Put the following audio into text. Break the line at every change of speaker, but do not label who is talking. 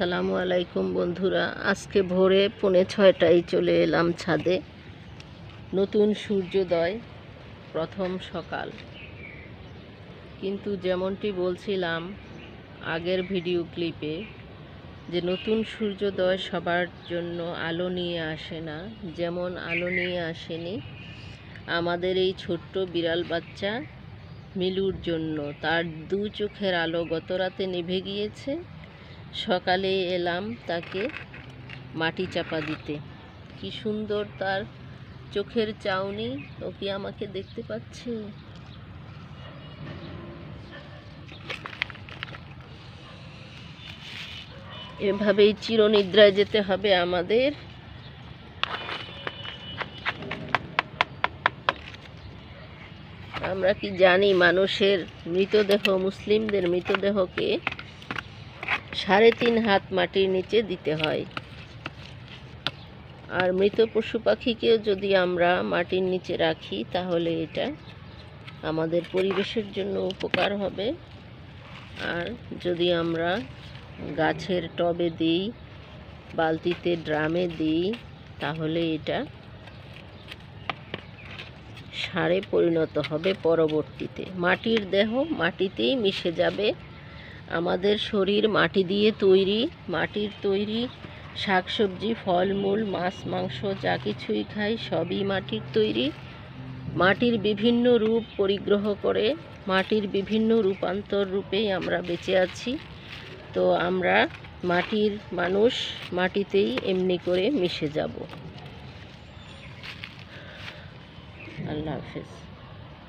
আসসালামু আলাইকুম বন্ধুরা। আজকে ভোরে পৌনে ছয়টায় চলে এলাম ছাদে। নতুন সূর্যোদয়, প্রথম সকাল। কিন্তু যেমনটি বলছিলাম আগের ভিডিও ক্লিপে, যে নতুন সূর্যোদয় সবার জন্য আলো নিয়ে আসে না। যেমন আলো নিয়ে আসেনি আমাদের এই ছোট্ট বিড়াল বাচ্চা মিলুর জন্য। তার দু চোখের আলো গত রাতে নিভে গিয়েছে। সকালে এলাম তাকে মাটি চাপা দিতে। কি সুন্দর তার চোখের চাউনি ও কি আমাকে দেখতে পাচ্ছে? এভাবেই চিরনিদ্রায় যেতে হবে আমাদের। আমরা কি জানি মানুষের মৃতদেহ, মুসলিমদের মৃতদেহকে সাড়ে তিন হাত মাটির নিচে দিতে হয়। আর মৃত পশু পাখিকেও যদি আমরা মাটির নিচে রাখি, তাহলে এটা আমাদের পরিবেশের জন্য উপকার হবে। আর যদি আমরা গাছের টবে দিই, বালতিতে ড্রামে দিই, তাহলে এটা সারে পরিণত হবে পরবর্তীতে। মাটির দেহ মাটিতেই মিশে যাবে। আমাদের শরীর মাটি দিয়ে তৈরি, মাটির তৈরি শাকসবজি, ফলমূল, মাছ, মাংস, যা কিছুই খাই, সবই মাটির তৈরি। মাটির বিভিন্ন রূপ পরিগ্রহ করে মাটির বিভিন্ন রূপান্তর রূপেই আমরা বেঁচে আছি। তো আমরা মাটির মানুষ, মাটিতেই এমনি করে মিশে যাব। আল্লাহ হাফেজ।